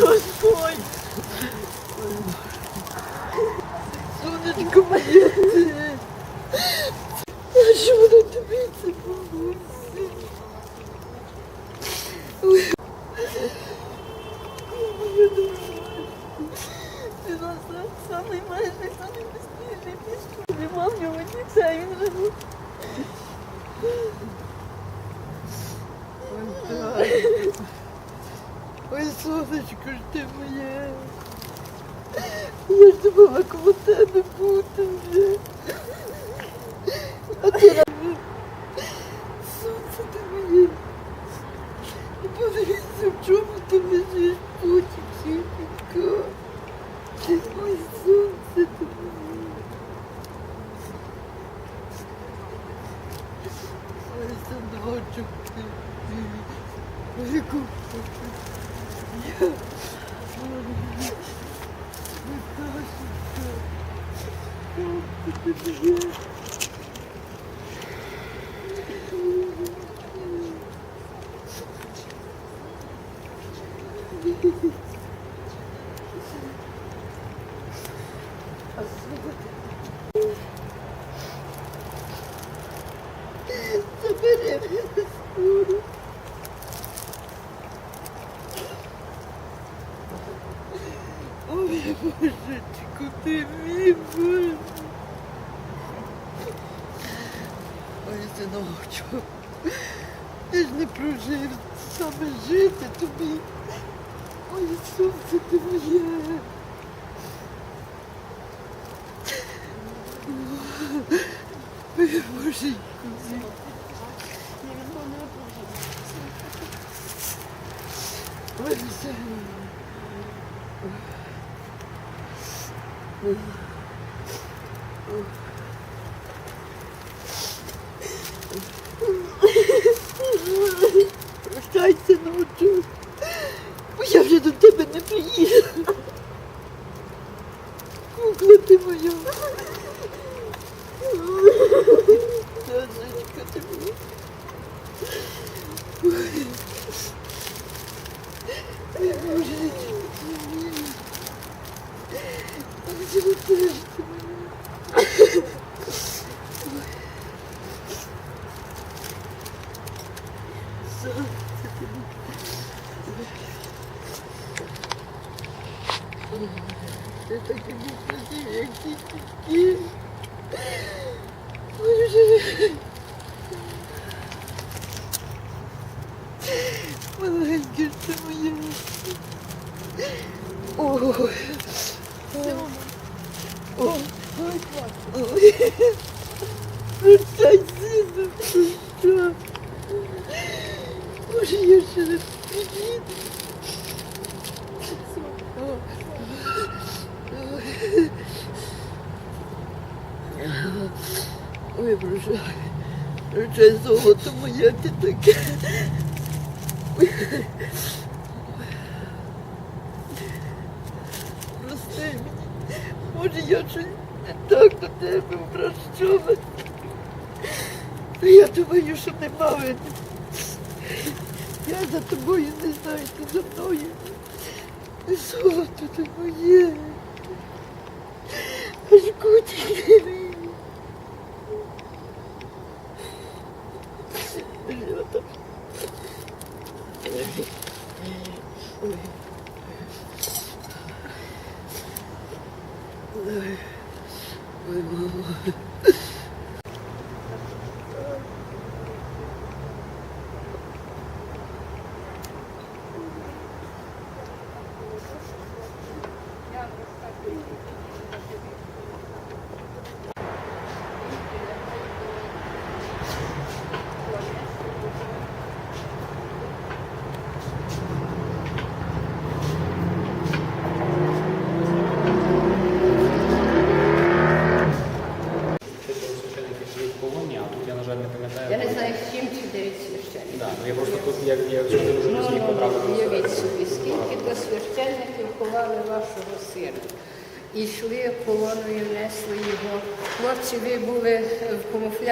Господь! хотіла коло тебе бути вже. А ти сонце ти моє. Подивіться, в чому ти лежиш, котик, сімка. Ой, сонце ти моє. Ой, садочок ти. Ой, Bougie. Bougie. Прости мені, може я щось не так до тебе обращала. Я думаю, що нема вини. Я за тобою не знаю, ти за мною. Золото ти моє. Аж кутик. Ôi, ôi, ôi, ôi.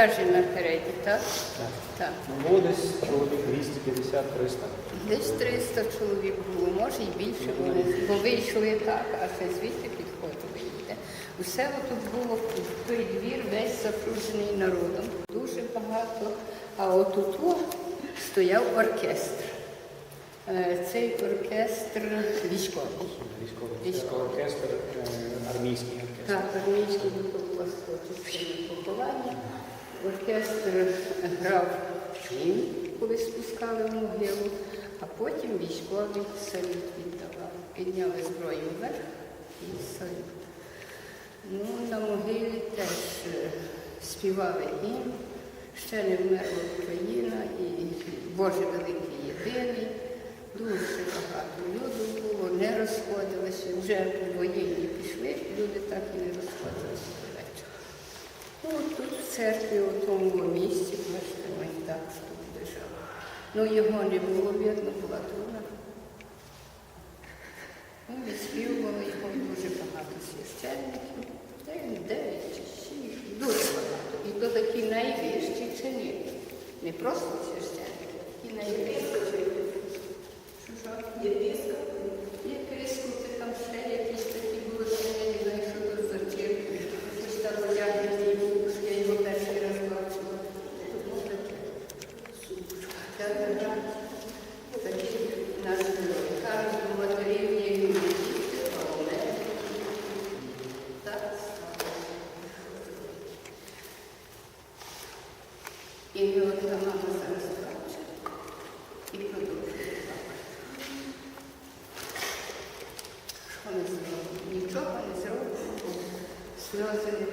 Камуфляжі напереді, так? Так. Ну, було десь чоловік 250-300. Десь 300 чоловік було, може і більше було, бо ви йшли так, а ще звідти підходили. Усе тут було той двір весь запружений народом. Дуже багато. А отут стояв оркестр. Е, Цей оркестр військовий. Військовий Військовий. оркестр, е, армійський оркестр. Так, армійський частині поховання. Оркестр грав чун, коли спускали могилу, а потім військові салют віддавали. Підняли зброю вверх і салют. Ну, на могилі теж е, співали гімн, ще не вмерла Україна і Боже великий єдиний. Дуже багато людей було, не розходилися. Вже воєнні пішли, люди так і не розходилися до вечора. Церкві, у тому місці, бачите, майдан тут лежав. Ну, його не було видно, була труна. Ну, відспівували його дуже багато священників. Дев'ять чи дуже багато. І то такі найвищі чини. Не просто священники, такі найвищі що? Єпископи, там ще якісь такі були, що я не знаю, що тут за церкви. Щось там одягнені, що я його перший раз бачила. Тут може Та-та-та. Такі нас кажуть, у матерів є люди, але так сталося. І от мама зараз плаче і продовжує плакати. Що не зробимо? Нічого не зробимо, бо сльози не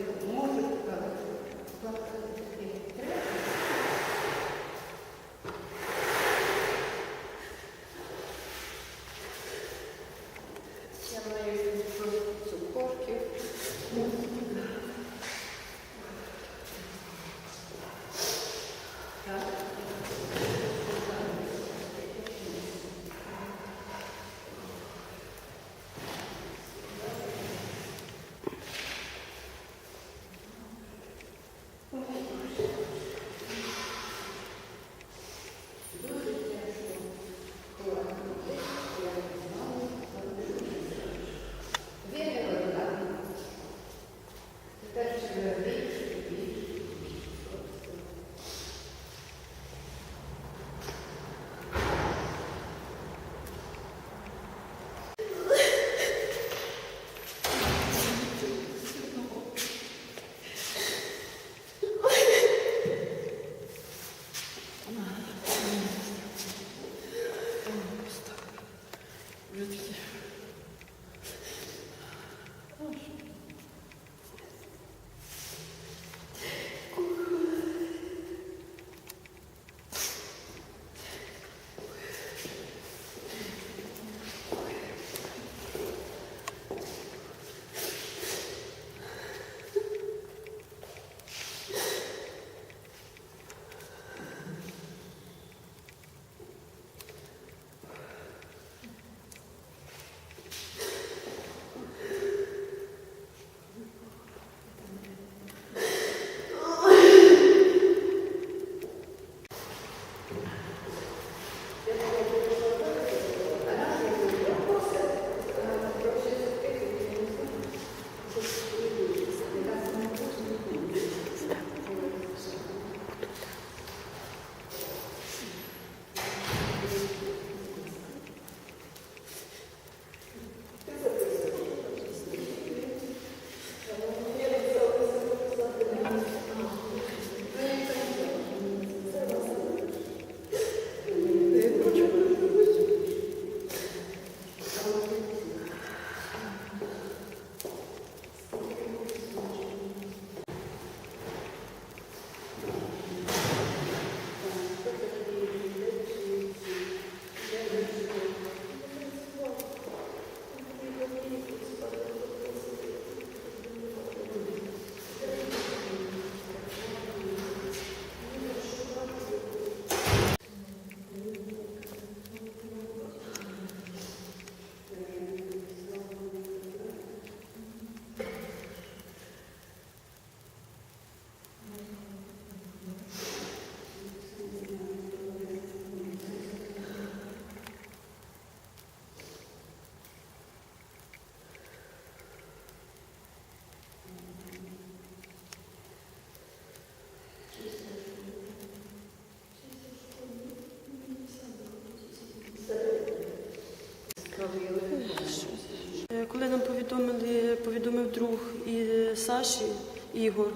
Саші Ігор,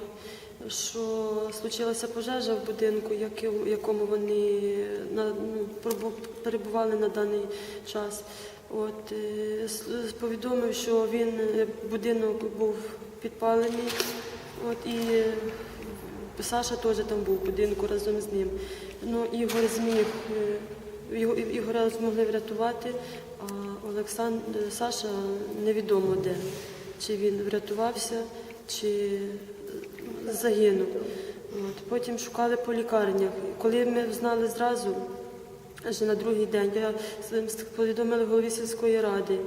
що случилася пожежа в будинку, в якому вони ну, перебували на даний час. От, е, повідомив, що він е, будинок був підпалений. От, і е, Саша теж там був в будинку разом з ним. Ну, Ігор зміг, його, Ігоря змогли врятувати, а Олександр, Саша невідомо де. Чи він врятувався, чи загинув. От. Потім шукали по лікарнях. Коли ми знали зразу, аж на другий день, я з- голові сільської ради.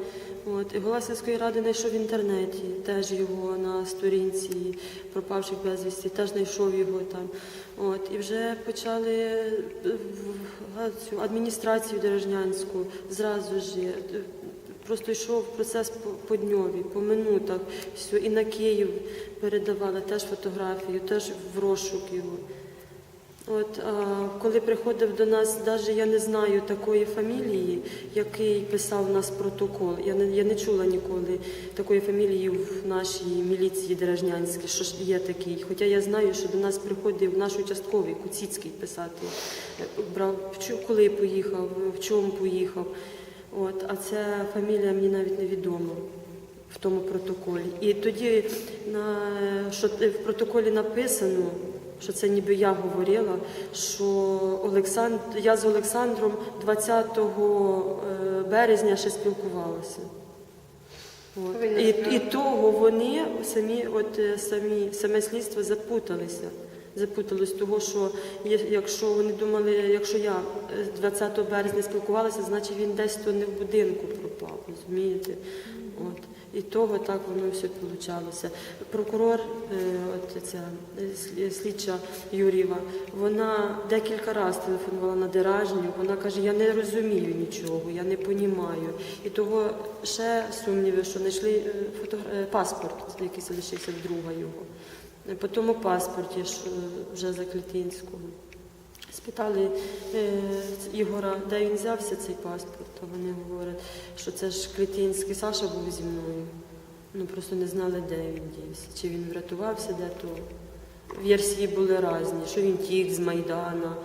От. І голова сільської ради знайшов в інтернеті теж його на сторінці пропавших безвісті, теж знайшов його там. От. І вже почали е, в- адміністрацію Дорожнянську зразу ж. Е, Просто йшов процес по, дньові, по минутах, все, і на Київ передавали теж фотографію, теж в розшук його. От, а коли приходив до нас, навіть я не знаю такої фамілії, який писав у нас протокол. Я не, я не чула ніколи такої фамілії в нашій міліції Дережнянській, що ж є такий. Хоча я знаю, що до нас приходив наш участковий Куціцький писати. Брав, коли поїхав, в чому поїхав. От, а ця фамілія мені навіть не відома в тому протоколі. І тоді на, що в протоколі написано, що це ніби я говорила, що Олександр, я з Олександром 20 е, березня ще спілкувалася. От. І, і того вони самі, от е, самі саме слідство запуталися. Запутались того, що якщо вони думали, якщо я е, 20 березня спілкувалася, значить він десь то не в будинку пропав, розумієте? От. І того так воно все вийшло. Прокурор, е, от ця е, слідча Юрієва, вона декілька разів телефонувала на Деражню, вона каже, я не розумію нічого, я не понімаю. І того ще сумніви, що знайшли е, фотогра- е, паспорт, який залишився друга його. Е, По тому паспорті е, вже за Клітинського. Спитали е, Ігора, де він взявся цей паспорт, а вони говорять, що це ж Клітинський Саша був зі мною. Ну просто не знали, де він дівся. Чи він врятувався, де то. Версії були різні, що він тік з Майдана,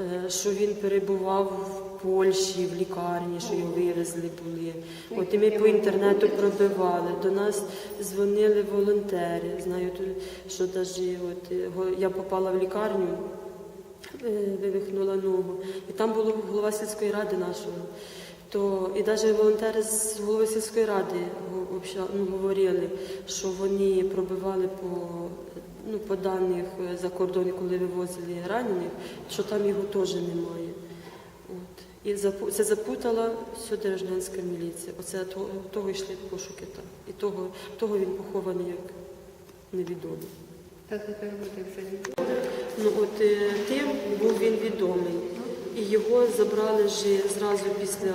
е, що він перебував Польщі, в лікарні, що його вивезли були. От і ми по інтернету пробивали. До нас дзвонили волонтери. Знаю, що навіть от я попала в лікарню, е, вивихнула ногу. І там було голова сільської ради нашого. То і навіть волонтери з голови сільської ради ну, говорили, що вони пробивали по, ну, по даних е, за кордон, коли вивозили ранених, що там його теж немає. І це запутала всю Дережнянська міліція. Оце того, того йшли пошуки там. І того, того він похований як невідомий. Та тепер буде вже відомо. Ну от е, тим був він відомий. І його забрали вже зразу після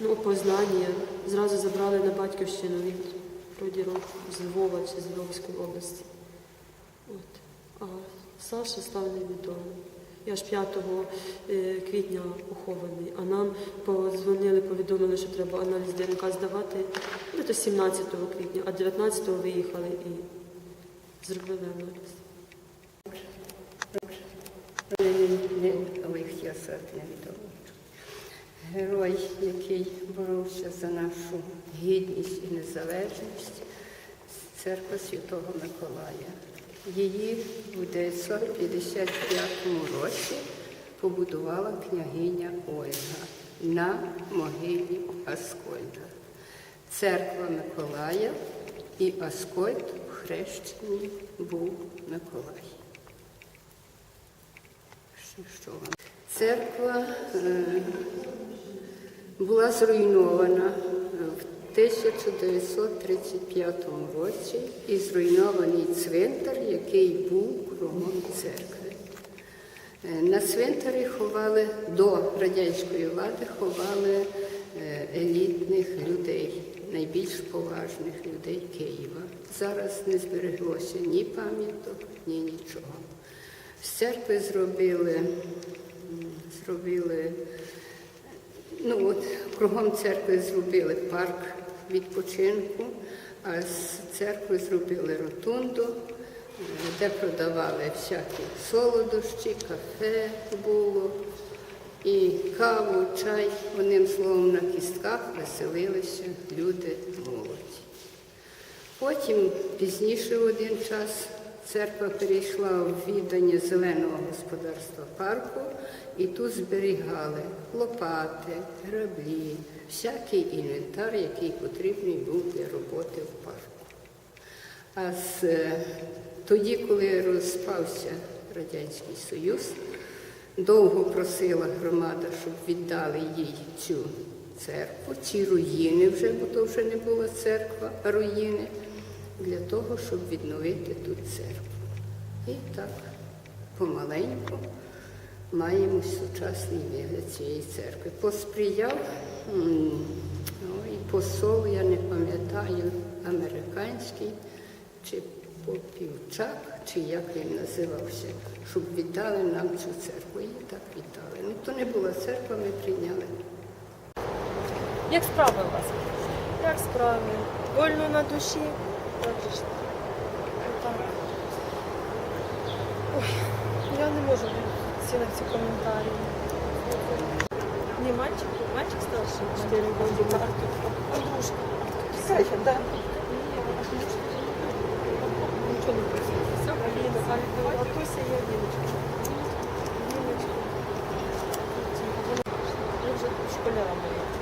ну, опознання, зразу забрали на батьківщину від вроді рок з Львова чи з Львовської області. От. А Саша став невідомим. Я ж 5 е, квітня похований, а нам подзвонили, повідомили, що треба аналіз ДНК здавати ну, то 17 квітня, а 19-го виїхали і зробили аналіз. Герой, який боровся за нашу гідність і незалежність, церква Святого Миколая. Її у 955 році побудувала княгиня Ольга на могилі Аскольда. Церква Миколая і Аскольд в хрещенні був Миколай. Що- вам? Церква е, була зруйнована в 1935 році і зруйнований цвинтар, який був кругом церкви. Е, На цвинтарі ховали до радянської влади ховали е, елітних людей, найбільш поважних людей Києва. Зараз не збереглося ні пам'яток, ні нічого. З церкви зробили, зробили ну от кругом церкви зробили парк відпочинку, А з церкви зробили ротунду, де продавали всякі солодощі, кафе було, і каву, чай. Одним словом, на кістках веселилися люди молоді. Потім пізніше в один час церква перейшла в віддання зеленого господарства парку, і тут зберігали лопати, граблі, всякий інвентар, який потрібний був для роботи в парку. А з, е, тоді, коли розпався Радянський Союз, довго просила громада, щоб віддали їй цю церкву, ці руїни вже, бо то вже не була церква, а руїни, для того, щоб відновити тут церкву. І так, помаленьку маємо сучасний вигляд цієї церкви. Посприяв ой, посол, я не пам'ятаю, американський чи попівчак, чи як він називався, щоб віддали нам цю церкву. І так віддали. Ну, то не була церква, ми прийняли. Як справи у вас? Як справи? Больно на душі. Ой, я не можу всі на ці коментарі. Не мальчик, мальчик старший, 4 года. Подружка. Катя, да. Нічого не просить. Все, Аліна, Аліна, Атуся є Аліночка. Аліночка. Ми вже школярами.